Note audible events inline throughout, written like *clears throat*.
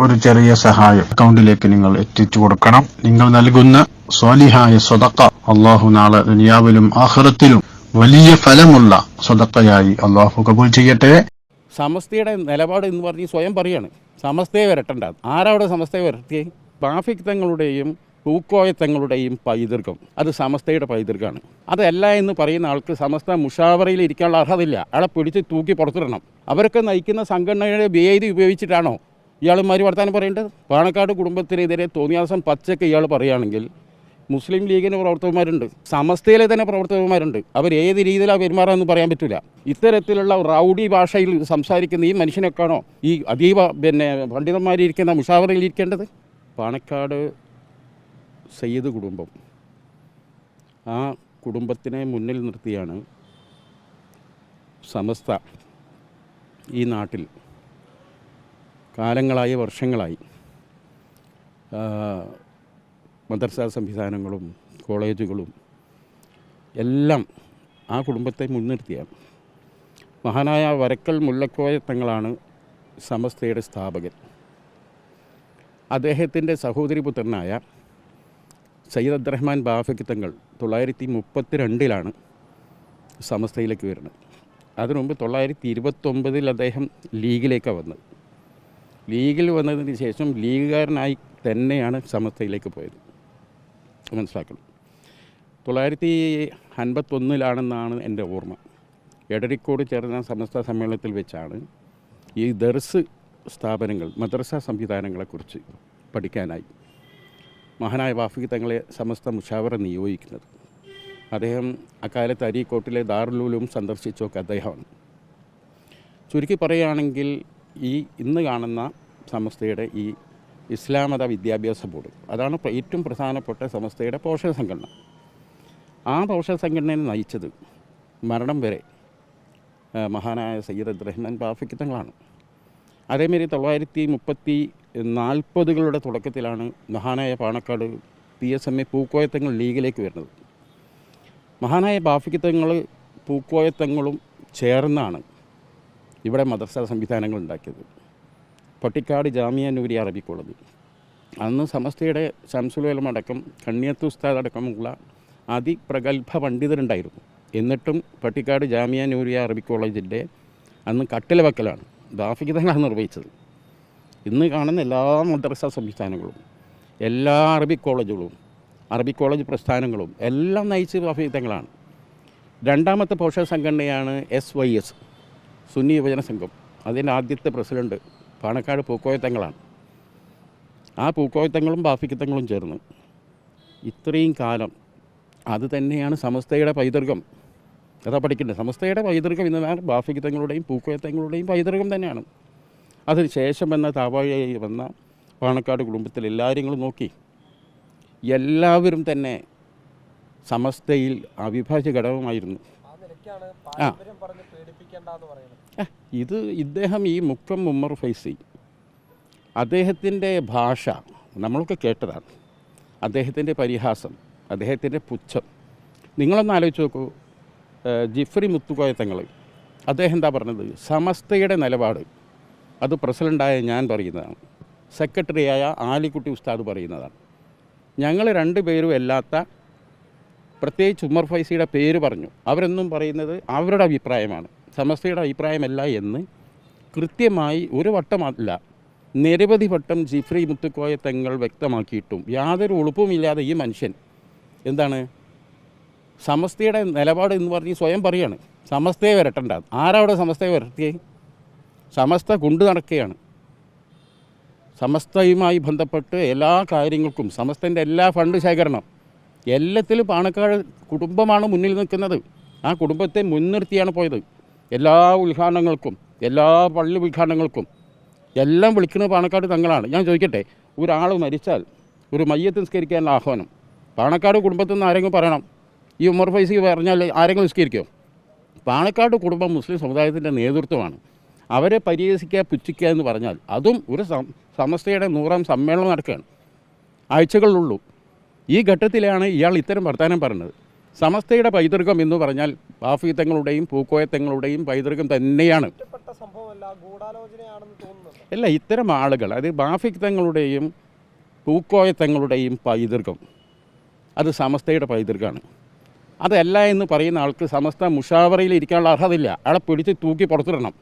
ഒരു ചെറിയ സഹായം. അക്കൗണ്ടിലേക്ക് നിങ്ങൾ എത്തിച്ചു കൊടുക്കണം. നിങ്ങൾ നൽകുന്ന സ്വാലിഹായ സ്വതക്ക അള്ളാഹു നാളെ ദുനിയാവിലും ആഹ്റത്തിലും വലിയ ഫലമുള്ള സ്വതക്കയായി അള്ളാഹു കബൂൽ ചെയ്യട്ടെ. സമസ്തയുടെ നിലപാട് എന്ന് പറഞ്ഞ് സ്വയം പറയാണ്. സമസ്തയെ വരട്ടണ്ട. ആരവിടെ സമസ്തയെ വരട്ടി ട്രാഫിക് തങ്ങളുടെയും പൂക്കോയത്തങ്ങളുടെയും പൈതൃകം. അത് സമസ്തയുടെ പൈതൃകമാണ്. അതല്ല എന്ന് പറയുന്ന ആൾക്ക് സമസ്ത മുഷാവറയിൽ ഇരിക്കാനുള്ള അർഹതയില്ല. അയാളെ പിടിച്ച് തൂക്കി പുറത്തിടണം. അവരൊക്കെ നയിക്കുന്ന സംഘടനയുടെ വേദി ഉപയോഗിച്ചിട്ടാണോ ഇയാൾ മാറി വർത്താനം പറയേണ്ടത്? പാണക്കാട് കുടുംബത്തിനെതിരെ തോന്നിയാസം പച്ചക്ക് ഇയാൾ പറയുകയാണെങ്കിൽ മുസ്ലിം ലീഗിന്റെ പ്രവർത്തകന്മാരുണ്ട്. സമസ്തയിലെ തന്നെ പ്രവർത്തകന്മാരുണ്ട്. അവർ ഏത് രീതിയിലാണ് പെരുമാറാമെന്ന് പറയാൻ പറ്റില്ല ഇത്തരത്തിലുള്ള റൗഡി ഭാഷയിൽ സംസാരിക്കുന്ന ഈ മനുഷ്യനൊക്കെയാണോ ഈ അതീവ പിന്നെ പണ്ഡിതന്മാരിയിരിക്കുന്ന മുഷാവറയിൽ ഇരിക്കേണ്ടത്? പാണക്കാട് സയ്യിദ് കുടുംബം. ആ കുടുംബത്തിനെ മുന്നിൽ നിർത്തിയാണ് സമസ്ത ഈ നാട്ടിൽ കാലങ്ങളായി വർഷങ്ങളായി. മദർസ സംവിധാനങ്ങളും കോളേജുകളും എല്ലാം ആ കുടുംബത്തെ മുൻനിർത്തിയാണ്. മഹാനായ വരക്കൽ മുല്ലക്കോയ തങ്ങളാണ് സമസ്തയുടെ സ്ഥാപകൻ. അദ്ദേഹത്തിന്റെ സഹോദരി പുത്രനായ സയ്യിദ് അബ്ദുറഹ്മാൻ ബാഫക്ക് തങ്ങൾ തൊള്ളായിരത്തി മുപ്പത്തി രണ്ടിലാണ് സമസ്തയിലേക്ക് വരുന്നത്. അതിനുമുമ്പ് തൊള്ളായിരത്തി ഇരുപത്തൊമ്പതിൽ അദ്ദേഹം ലീഗിലേക്കാണ് വന്നത്. ലീഗിൽ വന്നതിന് ശേഷം ലീഗുകാരനായി തന്നെയാണ് സമസ്തയിലേക്ക് പോയത്. മനസ്സിലാക്കണം. തൊള്ളായിരത്തി അൻപത്തൊന്നിലാണെന്നാണ് എന്റെ ഓർമ്മ. എടരിക്കോട് ചേർന്ന സമസ്ത സമ്മേളനത്തിൽ വെച്ചാണ് ഈ ദർസ് സ്ഥാപനങ്ങൾ മദ്രസ സംവിധാനങ്ങളെക്കുറിച്ച് പഠിക്കാനായി മഹാനായ വാഫിക്ക് തങ്ങളെ സമസ്ത മുഷാവറ നിയോഗിക്കുന്നത്. അദ്ദേഹം അക്കാലത്ത് അരീക്കോട്ടിലെ ദാറുലൂലും സന്ദർശിച്ചൊക്കെ അദ്ദേഹമാണ്. ചുരുക്കി പറയുകയാണെങ്കിൽ ഈ ഇന്ന് കാണുന്ന സമസ്തയുടെ ഈ ഇസ്ലാമത വിദ്യാഭ്യാസ ബോർഡ്. അതാണ് ഏറ്റവും പ്രധാനപ്പെട്ട സമസ്തയുടെ പോഷക സംഘടന. ആ പോഷക സംഘടനയെ നയിച്ചത് മരണം വരെ മഹാനായ സയ്യിദ് അബ്ദുറഹ്മാൻ ബാഫിക്ക് തങ്ങളാണ് അതേമാതിരി തൊള്ളായിരത്തി മുപ്പത്തി നാൽപ്പതുകളുടെ തുടക്കത്തിലാണ് മഹാനായ Panakkad P S M A Pookoyathangal ലീഗിലേക്ക് വരുന്നത്. മഹാനായ ബാഫിക്കത്തങ്ങൾ പൂക്കോയത്തങ്ങളും ചേർന്നാണ് ഇവിടെ മദ്രസ സംവിധാനങ്ങൾ ഉണ്ടാക്കിയത്. പട്ടിക്കാട് ജാമിയ നൂരി അറബി കോളേജ് അന്ന് സമസ്തയുടെ ശംസുലേലം അടക്കം കണ്ണിയത്ത് ഉസ്താദ് അടക്കമുള്ള അതിപ്രഗത്ഭ പണ്ഡിതരുണ്ടായിരുന്നു എന്നിട്ടും പട്ടിക്കാട് ജാമിയ നൂരിയ അറബി കോളേജിന്റെ അന്ന് കട്ടില വക്കലാണ് ദാഫിക്കതങ്ങളാണ് നിർവഹിച്ചത്. ഇന്ന് കാണുന്ന എല്ലാ മദ്രസ സംവിധാനങ്ങളും എല്ലാ അറബി കോളേജുകളും അറബി കോളേജ് പ്രസ്ഥാനങ്ങളും എല്ലാം നയിച്ച് ദാഫിഗിതങ്ങളാണ് രണ്ടാമത്തെ പോഷക സംഘടനയാണ് എസ് വൈ എസ് സുന്നി യുവജന സംഘം. അതിന്റെ ആദ്യത്തെ പ്രസിഡന്റ് പാണക്കാട് പൂക്കോയത്തങ്ങളാണ്. ആ പൂക്കോയത്തങ്ങളും ബാഫിക്കത്തങ്ങളും ചേർന്ന് ഇത്രയും കാലം അത് തന്നെയാണ് സമസ്തയുടെ പൈതൃകം. അതാ പഠിക്കേണ്ടത്. സമസ്തയുടെ പൈതൃകം എന്നതാണ് ബാഫിക്കത്തങ്ങളുടെയും പൂക്കോയത്തങ്ങളുടെയും പൈതൃകം തന്നെയാണ്. അതിന് ശേഷം വന്ന താവാഴയായി വന്ന പാണക്കാട് കുടുംബത്തിൽ എല്ലാവരും നോക്കി. എല്ലാവരും തന്നെ സമസ്തയിൽ അവിഭാജ്യ ഘടകമായിരുന്നു. ആ, ഇത് ഇദ്ദേഹം ഈ മുക്കം ഉമ്മർ ഫൈസി അദ്ദേഹത്തിന്റെ ഭാഷ നമ്മളൊക്കെ കേട്ടതാണ്. അദ്ദേഹത്തിന്റെ പരിഹാസം അദ്ദേഹത്തിന്റെ പുച്ഛം. നിങ്ങളൊന്ന് ആലോചിച്ച് നോക്കൂ ജിഫ്രി മുത്തുകോയത്തങ്ങൾ. അദ്ദേഹം എന്താ പറഞ്ഞത്? സമസ്തയുടെ നിലപാട്. അത് പ്രസിഡന്റായ ഞാൻ പറയുന്നതാണ്. സെക്രട്ടറിയായ ആലിക്കുട്ടി ഉസ്താദ് പറയുന്നതാണ്. ഞങ്ങൾ രണ്ടുപേരും അല്ലാത്ത പ്രത്യേകിച്ച് ഉമർ ഫൈസിയുടെ പേര് പറഞ്ഞു. അവരെന്നും പറയുന്നത് അവരുടെ അഭിപ്രായമാണ്. സമസ്തയുടെ അഭിപ്രായമല്ല എന്ന് കൃത്യമായി ഒരു വട്ടമല്ല നിരവധി വട്ടം ജിഫ്രി മുത്തുക്കോയ തങ്ങൾ വ്യക്തമാക്കിയിട്ടും യാതൊരു ഉളുപ്പുമില്ലാതെ ഈ മനുഷ്യൻ എന്താണ്? സമസ്തയുടെ നിലപാട് എന്ന് പറഞ്ഞ് സ്വയം പറയാണ്. സമസ്തയെ വരട്ടണ്ട. ആരവിടെ സമസ്തയെ വരട്ടിയേ? സമസ്ത കൊണ്ടു നടക്കുകയാണ്. സമസ്തയുമായി ബന്ധപ്പെട്ട് എല്ലാ കാര്യങ്ങൾക്കും സമസ്തന്റെ എല്ലാ ഫണ്ട് ശേഖരണം എല്ലാത്തിലും പാണക്കാട് കുടുംബമാണ് മുന്നിൽ നിൽക്കുന്നത്. ആ കുടുംബത്തെ മുൻനിർത്തിയാണ് പോയത്. എല്ലാ ഉദ്ഘാടനങ്ങൾക്കും എല്ലാ പള്ളി ഉദ്ഘാടനങ്ങൾക്കും എല്ലാം വിളിക്കുന്നത് പാണക്കാട് തങ്ങളാണ്. ഞാൻ ചോദിക്കട്ടെ ഒരാൾ മരിച്ചാൽ ഒരു മയ്യത്ത് നിസ്കരിക്കാനുള്ള ആഹ്വാനം. പാണക്കാട് കുടുംബത്തിൽ നിന്ന് ആരെങ്കിലും പറയണം? ഈ ഉമർ ഫൈസി പറഞ്ഞാൽ ആരെങ്കിലും നിസ്കരിക്കുമോ പാണക്കാട് കുടുംബം മുസ്ലിം സമുദായത്തിന്റെ നേതൃത്വമാണ്. അവരെ പരിഹസിക്കുക പുച്ഛിക്കുക എന്ന് പറഞ്ഞാൽ അതും ഒരു സമസ്തയുടെ നൂറാം സമ്മേളനം നടക്കുകയാണ്. ആഴ്ചകളുള്ളൂ. ഈ ഘട്ടത്തിലാണ് ഇയാൾ ഇത്തരം വർത്തമാനം പറഞ്ഞത്. സമസ്തയുടെ പൈതൃകം എന്ന് പറഞ്ഞാൽ ബാഫീത്തങ്ങളുടെയും പൂക്കോയത്തങ്ങളുടെയും പൈതൃകം തന്നെയാണ്. അല്ല ഇത്തരം ആളുകൾ അത് ബാഫിത്തങ്ങളുടെയും പൂക്കോയത്തങ്ങളുടെയും പൈതൃകം. അത് സമസ്തയുടെ പൈതൃകമാണ്. അതല്ല എന്ന് പറയുന്ന ആൾക്ക് സമസ്ത മുഷാവറയിൽ ഇരിക്കാനുള്ള അർഹതയില്ല. അയാളെ പിടിച്ച് തൂക്കി പുറത്തിടണം.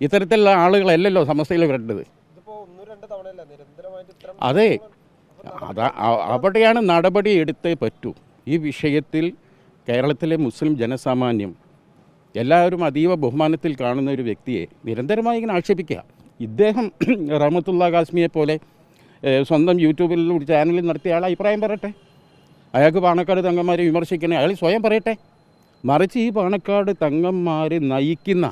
ഇത്തരത്തിലുള്ള ആളുകളല്ലല്ലോ സമസ്തയിൽ വരേണ്ടത്. അതെ. അതാ അവിടെയാണ് നടപടി എടുത്തേ പറ്റൂ. ഈ വിഷയത്തിൽ കേരളത്തിലെ മുസ്ലിം ജനസാമാന്യം എല്ലാവരും അതീവ ബഹുമാനത്തിൽ കാണുന്ന ഒരു വ്യക്തിയെ നിരന്തരമായി ഇങ്ങനെ ആക്ഷേപിക്കുക. ഇദ്ദേഹം *clears throat* റഹമത്തുള്ള കാസ്മിയെ പോലെ സ്വന്തം യൂട്യൂബിൽ ഒരു ചാനലിൽ നടത്തിയ ആൾ അഭിപ്രായം പറയട്ടെ. അയാൾക്ക് പാണക്കാട് തങ്ങന്മാരെ വിമർശിക്കണേ. അയാൾ സ്വയം പറയട്ടെ. മറിച്ച് ഈ പാണക്കാട് തങ്ങന്മാരെ നയിക്കുന്ന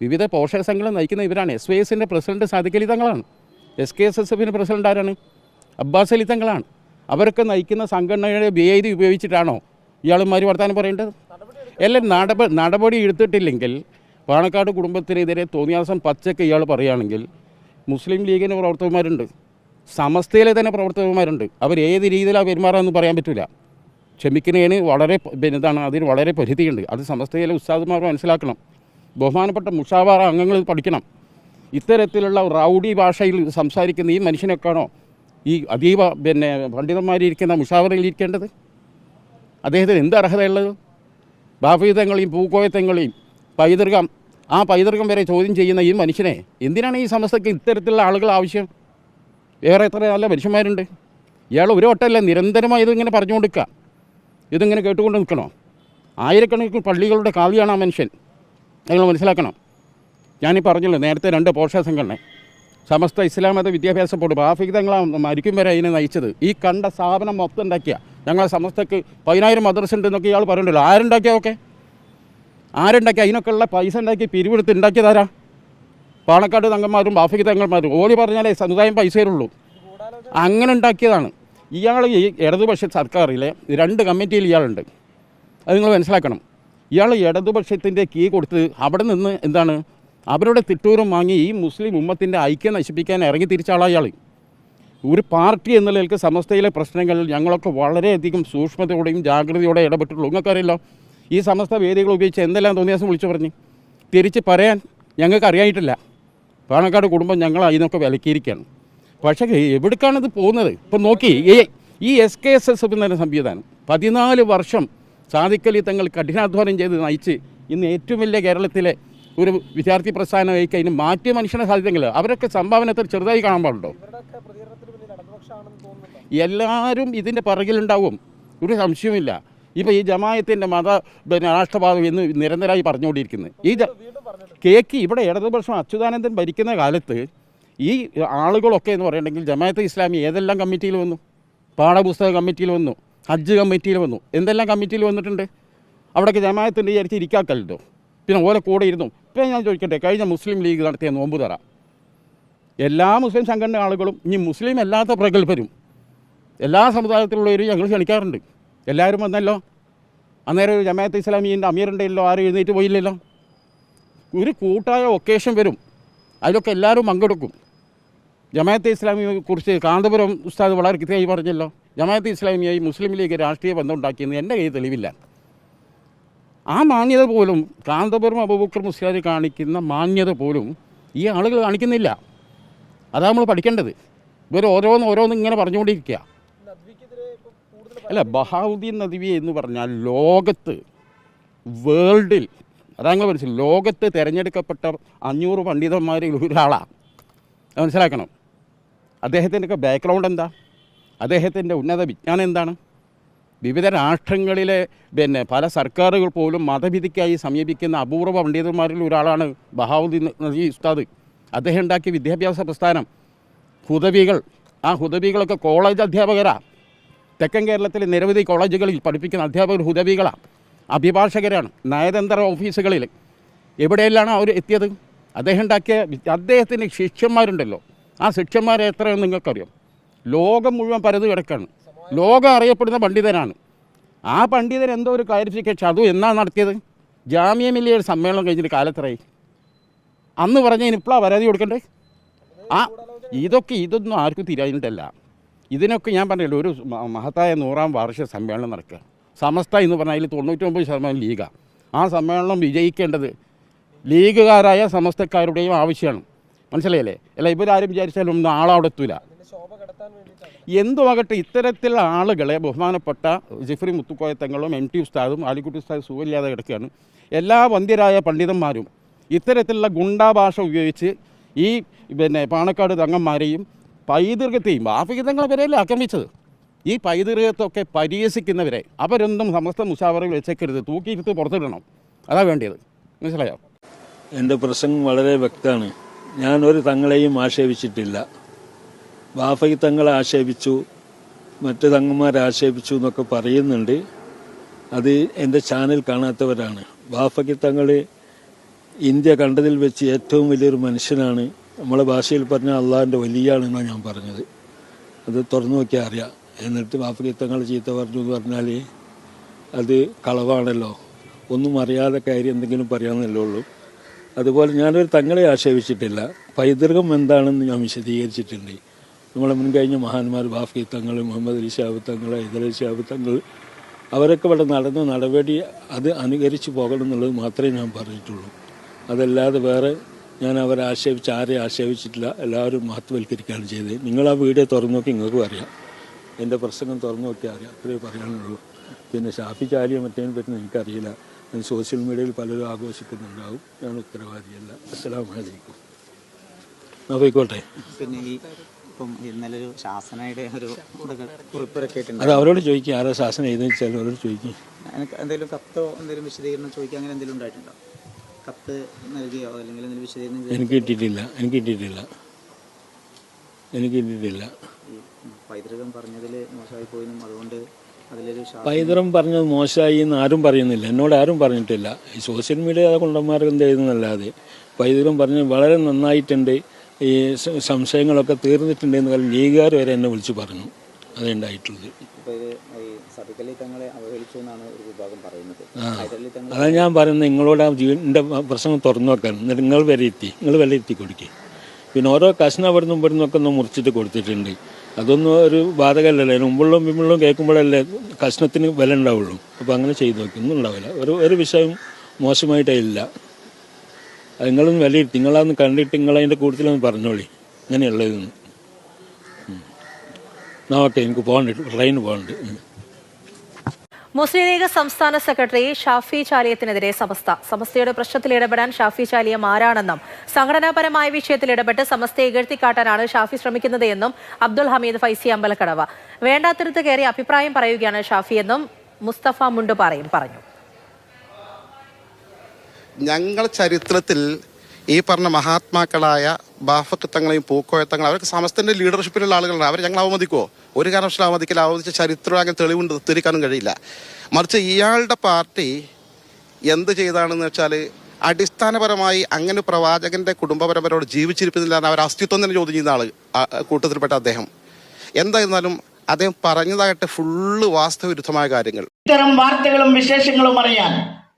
വിവിധ പോഷക സംഘങ്ങൾ നയിക്കുന്ന ഇവരാണ്. എസ് വൈ എസിന്റെ പ്രസിഡന്റ് സാധിക്കലി തങ്ങളാണ്. എസ് കെ എസ് എസ് എഫിന്റെ പ്രസിഡന്റ് ആരാണ്? അബ്ബാസ് അലി തങ്ങളാണ്. അവരൊക്കെ നയിക്കുന്ന സംഘടനയുടെ വേദി ഉപയോഗിച്ചിട്ടാണോ ഇയാളുമാർ വർത്താനം പറയേണ്ടത്? എല്ലാം നടപ നടപടി എടുത്തിട്ടില്ലെങ്കിൽ പാണക്കാട് കുടുംബത്തിനെതിരെ തോന്നിയാസം പച്ചക്ക് ഇയാൾ പറയുകയാണെങ്കിൽ മുസ്ലിം ലീഗിന്റെ പ്രവർത്തകന്മാരുണ്ട്. സമസ്തയിലെ തന്നെ പ്രവർത്തകന്മാരുണ്ട്. അവർ ഏത് രീതിയിലാണ് പെരുമാറാമെന്ന് പറയാൻ പറ്റില്ല ക്ഷമിക്കുന്നതിന് വളരെ ഇതാണ് അതിന് വളരെ പരിധിയുണ്ട്. അത് സമസ്തയിലെ ഉസ്താദുമാർ മനസ്സിലാക്കണം. ബഹുമാനപ്പെട്ട മുഷാവാറ അംഗങ്ങൾ പഠിക്കണം. ഇത്തരത്തിലുള്ള റൗഡി ഭാഷയിൽ സംസാരിക്കുന്ന ഈ മനുഷ്യനൊക്കെയാണോ ഈ അതീവ പിന്നെ പണ്ഡിതന്മാരിരിക്കുന്ന മുഷാവറയിൽ ഇരിക്കേണ്ടത് അദ്ദേഹത്തിന് എന്ത് അർഹതയുള്ളത്? ബാഫീതങ്ങളെയും പൂക്കോയത്തങ്ങളെയും പൈതൃകം ആ പൈതൃകം വരെ ചോദ്യം ചെയ്യുന്ന ഈ മനുഷ്യനെ എന്തിനാണ് ഈ സമസ്തയ്ക്ക് ഇത്തരത്തിലുള്ള ആളുകൾ ആവശ്യം? വേറെ എത്ര നല്ല മനുഷ്യന്മാരുണ്ട്? ഇയാൾ ഒരു വട്ടമല്ല നിരന്തരമായി ഇതിങ്ങനെ പറഞ്ഞു കൊടുക്കുക ഇതിങ്ങനെ കേട്ടുകൊണ്ട് നിൽക്കണോ? ആയിരക്കണക്കിന് പള്ളികളുടെ കാവ്യാണ് ആ മനുഷ്യൻ. നിങ്ങൾ മനസ്സിലാക്കണം. ഞാനീ പറഞ്ഞല്ലോ നേരത്തെ രണ്ട് പോഷക സംഘടന സമസ്ത ഇസ്ലാം മത വിദ്യാഭ്യാസ ബോർഡ് ബാഫികതങ്ങളാണ് മരിക്കും വരെ അതിനെ നയിച്ചത്. ഈ കണ്ട സ്ഥാപനം മൊത്തം ഉണ്ടാക്കിയ ഞങ്ങളെ സമസ്തക്ക് പതിനായിരം മദ്രസ ഉണ്ട് എന്നൊക്കെ ഇയാൾ പറയണ്ടല്ലോ ആരുണ്ടാക്കിയ ഓക്കെ ആരുണ്ടാക്കി? അതിനൊക്കെ ഉള്ള പൈസ ഉണ്ടാക്കി പിരിവെടുത്ത് ഉണ്ടാക്കിയതാരാ പാണക്കാട് തങ്ങന്മാരും ബാഫിക് തങ്ങന്മാരും. ഓടി പറഞ്ഞാലേ സമുദായം പൈസയിലുള്ളൂ. അങ്ങനെ ഉണ്ടാക്കിയതാണ്. ഇയാൾ ഈ ഇടതുപക്ഷ സർക്കാരിലെ രണ്ട് കമ്മിറ്റിയിൽ ഇയാളുണ്ട്. അത് നിങ്ങൾ മനസ്സിലാക്കണം. ഇയാൾ ഇടതുപക്ഷത്തിന്റെ കീ കൊടുത്ത് അവിടെ നിന്ന് എന്താണ് അവരുടെ തിട്ടൂരം വാങ്ങി ഈ മുസ്ലിം ഉമ്മത്തിന്റെ ഐക്യം നശിപ്പിക്കാൻ ഇറങ്ങി തിരിച്ചാളാ ഇയാൾ ഒരു പാർട്ടി എന്ന നിലയ്ക്ക് സമസ്തയിലെ പ്രശ്നങ്ങൾ ഞങ്ങളൊക്കെ വളരെയധികം സൂക്ഷ്മതയോടെയും ജാഗ്രതയോടെ ഇടപെട്ടിട്ടുള്ളൂ. നിങ്ങൾക്കറിയില്ല ഈ സമസ്ത വേദികൾ ഉപയോഗിച്ച് എന്തെല്ലാം തോന്നിയ ദിവസം വിളിച്ചു പറഞ്ഞ്. തിരിച്ച് പറയാൻ ഞങ്ങൾക്ക് അറിയായിട്ടില്ല പാണക്കാട് കുടുംബം ഞങ്ങൾ അതിനൊക്കെ വിലക്കിയിരിക്കുകയാണ്. പക്ഷേ എവിടേക്കാണിത് പോകുന്നത്? ഇപ്പം നോക്കി ഈ S K S S F എന്ന സംവിധാനം പതിനാല് വർഷം സാധിക്കലി തങ്ങൾ കഠിനാധ്വാനം ചെയ്ത് നയിച്ച് ഇന്ന് ഏറ്റവും വലിയ കേരളത്തിലെ ഒരു വിദ്യാർത്ഥി പ്രസ്ഥാനമായി അതിന് മാറ്റിയ മനുഷ്യനെ സാധ്യതകൾ അവരൊക്കെ സംഭാവന എത്ര ചെറുതായി കാണാൻ പാടുണ്ടോ? എല്ലാവരും ഇതിന്റെ പിറകിലുണ്ടാവും. ഒരു സംശയവുമില്ല. ഇപ്പോൾ ഈ ജമായത്തിന്റെ മത പിന്നെ രാഷ്ട്രഭാവം എന്ന് നിരന്തരമായി പറഞ്ഞുകൊണ്ടിരിക്കുന്നത് ഈ കേക്ക് ഇവിടെ ഇടതുപക്ഷം അച്യുതാനന്ദൻ ഭരിക്കുന്ന കാലത്ത് ഈ ആളുകളൊക്കെ എന്ന് പറയുന്നുണ്ടെങ്കിൽ ജമായത്ത് ഇസ്ലാമി ഏതെല്ലാം കമ്മിറ്റിയിൽ വന്നു? പാഠപുസ്തക കമ്മിറ്റിയിൽ വന്നു ഹജ്ജ് കമ്മിറ്റിയിൽ വന്നു എന്തെല്ലാം കമ്മിറ്റിയിൽ വന്നിട്ടുണ്ട്? അവിടെയൊക്കെ ജമായത്തിന്റെ വിചാരിച്ച് ഇരിക്കാക്കല്ലോ പിന്നെ ഓരോ കൂടെ ഇരുന്നു. ഇപ്പം ഞാൻ ചോദിക്കട്ടെ കഴിഞ്ഞ മുസ്ലിം ലീഗ് നടത്തിയ നോമ്പ് തറ. എല്ലാ മുസ്ലിം സംഘടന ആളുകളും ഇനി മുസ്ലിം അല്ലാത്ത പ്രഗത്ഭരും. എല്ലാ സമുദായത്തിലുള്ളവരും ഞങ്ങൾ ക്ഷണിക്കാറുണ്ട്. എല്ലാവരും വന്നല്ലോ. അന്നേരം ഒരു ജമാഅത്ത് ഇസ്ലാമിന്റെ അമീറുണ്ടല്ലോ ആരും എഴുന്നേറ്റ് പോയില്ലല്ലോ. ഒരു കൂട്ടായ ഒക്കേഷൻ വരും. അതിലൊക്കെ എല്ലാവരും പങ്കെടുക്കും. ജമാഅത്തെ ഇസ്ലാമിയെ കുറിച്ച് കാന്തപുരം ഉസ്താദ് വളരെ കൃത്യമായി പറഞ്ഞല്ലോ. ജമാഅത്തെ ഇസ്ലാമിയായി മുസ്ലിം ലീഗ് രാഷ്ട്രീയ ബന്ധം ഉണ്ടാക്കിയെന്ന് എന്റെ കയ്യിൽ തെളിവില്ല. ആ മാന്യത പോലും കാന്തപുരം അബൂബക്കർ മുസ്ലിയാർ കാണിക്കുന്ന മാന്യത പോലും ഈ ആളുകൾ കാണിക്കുന്നില്ല. അതാ നമ്മൾ പഠിക്കേണ്ടത്. ഇവർ ഓരോന്ന് ഓരോന്ന് ഇങ്ങനെ പറഞ്ഞുകൊണ്ടിരിക്കുക. അല്ല ബഹാവുദ്ദീൻ നദ്വി എന്ന് പറഞ്ഞാൽ ലോകത്ത് വേൾഡിൽ അതാ നിങ്ങൾ മനസ്സിലായി ലോകത്ത് തിരഞ്ഞെടുക്കപ്പെട്ട അഞ്ഞൂറ് പണ്ഡിതന്മാരിൽ ഒരാളാണ് മനസ്സിലാക്കണം. അദ്ദേഹത്തിന്റെയൊക്കെ ബാക്ക്ഗ്രൗണ്ട് എന്താ? അദ്ദേഹത്തിന്റെ ഉന്നത വിജ്ഞാനം എന്താണ്? വിവിധ രാഷ്ട്രങ്ങളിലെ പിന്നെ പല സർക്കാരുകൾ പോലും മതവിധിക്കായി സമീപിക്കുന്ന അപൂർവ പണ്ഡിതന്മാരിൽ ഒരാളാണ് ബഹാവുദ്ദീൻ നദി ഉസ്താദ്. അദ്ദേഹം ഉണ്ടാക്കിയ വിദ്യാഭ്യാസ പ്രസ്ഥാനം. ഹുദവികൾ. ആ ഹുദവികളൊക്കെ കോളേജ് അധ്യാപകരാണ് തെക്കൻ കേരളത്തിലെ നിരവധി കോളേജുകളിൽ പഠിപ്പിക്കുന്ന അധ്യാപകർ ഹുദവികളാണ് അഭിഭാഷകരാണ്. നയതന്ത്ര ഓഫീസുകളിൽ. എവിടെയെല്ലാം അവർ എത്തിയത്? അദ്ദേഹം ഉണ്ടാക്കിയ അദ്ദേഹത്തിന് ശിഷ്യന്മാരുണ്ടല്ലോ. ആ ശിഷ്യന്മാരെ എത്രയെന്ന് നിങ്ങൾക്കറിയാം? ലോകം മുഴുവൻ പരത് കിടക്കാണ്. ലോകം അറിയപ്പെടുന്ന പണ്ഡിതനാണ്. ആ പണ്ഡിതൻ എന്തോ ഒരു ക്ലാരിഫിക്കേഷൻ അതും എന്നാ നടത്തിയത്? ജാമ്യ മില്ലിയുടെ സമ്മേളനം കഴിഞ്ഞിട്ട് കാലത്രയായി അന്ന് പറഞ്ഞതിന് ഇപ്പോഴാണ് പരാതി കൊടുക്കണ്ടേ? ആ ഇതൊക്കെ ഇതൊന്നും ആർക്കും തിരിഞ്ഞിട്ടല്ല ഇതിനൊക്കെ ഞാൻ പറഞ്ഞില്ല ഒരു മഹത്തായ നൂറാം വാർഷിക സമ്മേളനം നടക്കുക. സമസ്ത എന്ന് പറഞ്ഞാൽ അതിൽ തൊണ്ണൂറ്റൊമ്പത് ശതമാനം ലീഗാണ് ആ സമ്മേളനം വിജയിക്കേണ്ടത് ലീഗുകാരായ സമസ്തക്കാരുടെയും ആവശ്യമാണ്. മനസ്സിലായില്ലേ? അല്ല ഇവരാരും വിചാരിച്ചാലും ഒന്നും ആളവിടെ എത്തൂല. എന്തുമാകട്ടെ ഇത്തരത്തിലുള്ള ആളുകളെ ബഹുമാനപ്പെട്ട ജിഫ്രി മുത്തുക്കോയത്തങ്ങളും എം ടി ഉസ്താദും ആലിക്കുട്ടി ഉസ്താദ് സുഖമില്ലാതെ കിടക്കുകയാണ്. എല്ലാ വന്ധ്യരായ പണ്ഡിതന്മാരും ഇത്തരത്തിലുള്ള ഗുണ്ടാ ഭാഷ ഉപയോഗിച്ച് ഈ പിന്നെ പാണക്കാട് തങ്ങന്മാരെയും പൈതൃകത്തെയും ആഫികതങ്ങളെ വരെയല്ലേ ആക്രമിച്ചത്? ഈ പൈതൃകത്തൊക്കെ പരിഹസിക്കുന്നവരെ അവരൊന്നും സമസ്ത മുഷാവറയിൽ വെച്ചേക്കരുത്. തൂക്കിയിരുത്ത് പുറത്തിടണം. അതാ വേണ്ടിയത്. മനസ്സിലായോ? എന്റെ പ്രസംഗം വളരെ വ്യക്തമാണ്. ഞാൻ ഒരു തങ്ങളെയും ആക്ഷേപിച്ചിട്ടില്ല. ബാഫയ്ക്ക് തങ്ങളെ ആക്ഷേപിച്ചു മറ്റ് തങ്ങന്മാരെ ആക്ഷേപിച്ചു എന്നൊക്കെ പറയുന്നുണ്ട്. അത് എന്റെ ചാനൽ കാണാത്തവരാണ്. ബാഫയ്ക്ക് തങ്ങൾ ഇന്ത്യ കണ്ടതിൽ വെച്ച് ഏറ്റവും വലിയൊരു മനുഷ്യനാണ്. നമ്മളെ ഭാഷയിൽ പറഞ്ഞ അള്ളാഹിന്റെ വലിയാണെന്നാണ് ഞാൻ പറഞ്ഞത്. അത് തുറന്നു നോക്കിയാൽ അറിയാം. എന്നിട്ട് ബാഫയ്ക്ക് തങ്ങൾ ചീത്ത പറഞ്ഞു എന്ന് പറഞ്ഞാൽ അത് കളവാണല്ലോ. ഒന്നും അറിയാതെ കാര്യം എന്തെങ്കിലും പറയാമെന്നല്ലേ ഉള്ളൂ. അതുപോലെ ഞാനൊരു തങ്ങളെ ആക്ഷേപിച്ചിട്ടില്ല. പൈതൃകം എന്താണെന്ന് ഞാൻ വിശദീകരിച്ചിട്ടുണ്ട്. നമ്മളെ മുൻകഴിഞ്ഞ മഹാന്മാർ ബാഫി തങ്ങൾ മുഹമ്മദ് അലി ഷാബ് തങ്ങൾ ഹൈദർ അലി ഷാബ് തങ്ങൾ അവരൊക്കെ ഇവിടെ നടന്ന നടപടി അത് അനുകരിച്ച് പോകണം എന്നുള്ളത് മാത്രമേ ഞാൻ പറഞ്ഞിട്ടുള്ളൂ. അതല്ലാതെ വേറെ ഞാൻ അവരെ ആക്ഷേപിച്ച് ആരെയും ആക്ഷേപിച്ചിട്ടില്ല. എല്ലാവരും മഹത്വവൽക്കരിക്കുകയാണ് ചെയ്തത്. നിങ്ങൾ ആ വീഡിയോ തുറന്നു നോക്കി നിങ്ങൾക്കും അറിയാം. എന്റെ പ്രസംഗം തുറന്നു നോക്കി അറിയാം. അത്രേ പറയാനുള്ളൂ. പിന്നെ ഷാഫി ചാലിയെ മറ്റേനെ പറ്റി എനിക്കറിയില്ല ഞാൻ സോഷ്യൽ മീഡിയയിൽ പലരും ആഘോഷിക്കുന്നുണ്ടാവും. ഞാൻ ഉത്തരവാദിയല്ല. അസ്സലാമു അലൈക്കും. ആ പോയിക്കോട്ടെ? പിന്നെ ഈ ഇപ്പം ഇന്നലെ ഒരു ശാസനയുടെ ഒരു കുറിപ്പിറക്കി അത് അവരോട് ചോദിക്കുക ആരോ ശാസന എഴുതി വെച്ചാൽ അവരോട് ചോദിക്കും. എന്തെങ്കിലും കത്തോ എന്തെങ്കിലും വിശദീകരണം ചോദിക്കുക അങ്ങനെ എന്തെങ്കിലും ഉണ്ടായിട്ടുണ്ടോ? കത്ത് നൽകിയോ അല്ലെങ്കിൽ എന്തെങ്കിലും വിശദീകരണം എനിക്ക് കിട്ടിയിട്ടില്ല. എനിക്ക് കിട്ടിയിട്ടില്ല. എനിക്ക് കിട്ടിയിട്ടില്ല. പൈതൃകം പറഞ്ഞതിൽ മോശമായി പോയെന്നും അതുകൊണ്ട് പൈതൃകം പറഞ്ഞത് മോശമായി എന്ന് ആരും പറയുന്നില്ല. എന്നോട് ആരും പറഞ്ഞിട്ടില്ല. ഈ സോഷ്യൽ മീഡിയ കൊണ്ടന്മാർക്ക് എന്ത് എഴുതുന്നല്ലാതെ പൈതൃകം പറഞ്ഞത് വളരെ നന്നായിട്ടുണ്ട്. ഈ സംശയങ്ങളൊക്കെ തീർന്നിട്ടുണ്ട് എന്ന് പറഞ്ഞ് ലീഗുകാർ വരെ എന്നെ വിളിച്ച് പറഞ്ഞു. അതുണ്ടായിട്ടുള്ളത് അതാ ഞാൻ പറയുന്നത് നിങ്ങളോട് ആ ജീവന്റെ പ്രശ്നം തുറന്നു വെക്കാൻ. എന്നിട്ട് നിങ്ങൾ എത്തി. നിങ്ങൾ വില എത്തി കൊടുക്കുക പിന്നെ ഓരോ കഷ്ണം അവിടുന്ന് ഇവിടുന്ന് ഒക്കെ ഒന്ന് മുറിച്ചിട്ട് കൊടുത്തിട്ടുണ്ട്. അതൊന്നും ഒരു ബാധകമല്ലല്ലോ മുമ്പുള്ളും പിമ്പുള്ളും കേൾക്കുമ്പോഴല്ലേ കഷ്ണത്തിന് വില ഉണ്ടാവുള്ളൂ. അപ്പോൾ അങ്ങനെ ചെയ്തു നോക്കി. ഒന്നും ഉണ്ടാവില്ല. ഒരു ഒരു വിഷയം മോശമായിട്ടില്ല അത് നിങ്ങളൊന്ന് വിലയിരുത്തി. നിങ്ങളതൊന്ന് കണ്ടിട്ട് നിങ്ങളതിന്റെ കൂടുതലൊന്ന് പറഞ്ഞോളി. അങ്ങനെയുള്ളതെന്ന് എന്നാ ഓക്കെ എനിക്ക് പോകണ്ട ട്രെയിൻ പോകണ്ട്. മുസ്ലിം ലീഗ് സംസ്ഥാന സെക്രട്ടറി ഷാഫി ചാലിയത്തിനെതിരെ സമസ്ത. സമസ്തയുടെ പ്രശ്നത്തിൽ ഇടപെടാൻ ഷാഫി ചാലിയം ആരാണെന്നും സംഘടനാപരമായ വിഷയത്തിൽ ഇടപെട്ട് സമസ്തയെ ഇകഴ്ത്തിക്കാട്ടാനാണ് ഷാഫി ശ്രമിക്കുന്നത് എന്നും അബ്ദുൽ ഹമീദ് ഫൈസി അമ്പലക്കടവ. വേണ്ടാത്തിരുത്ത് കയറി അഭിപ്രായം പറയുകയാണ് ഷാഫി എന്നും മുസ്തഫ മുണ്ടുപാറയും പറഞ്ഞു. ഞങ്ങൾ ചരിത്രത്തിൽ ഈ പറഞ്ഞ മഹാത്മാക്കളായ ബാഫക്കത്തങ്ങളെയും പൂക്കോയത്തങ്ങളും അവർക്ക് സമസ്തന്റെ ലീഡർഷിപ്പിലുള്ള ആളുകളാണ്. അവർ ഞങ്ങൾ അവമതിക്കുമോ ഒരു കാരണവശാലും അവമതിക്കില്ല. അവമതിച്ച ചരിത്രം അങ്ങനെ തെളിവുണ്ട് തിരിക്കാനും കഴിയില്ല. മറിച്ച് ഇയാളുടെ പാർട്ടി എന്ത് ചെയ്താണെന്ന് വെച്ചാൽ അടിസ്ഥാനപരമായി അങ്ങനെ പ്രവാചകന്റെ കുടുംബപരമ്പരയോട് ജീവിച്ചിരിക്കുന്നില്ല എന്ന് അവർ അസ്തിത്വം തന്നെ ചോദ്യം ചെയ്യുന്ന ആൾ കൂട്ടത്തിൽപ്പെട്ട അദ്ദേഹം. എന്തായിരുന്നാലും അദ്ദേഹം പറഞ്ഞതായിട്ട് ഫുള്ള് വാസ്തവവിരുദ്ധമായ കാര്യങ്ങൾ. ഇത്തരം വാർത്തകളും വിശേഷങ്ങളും അറിയാൻ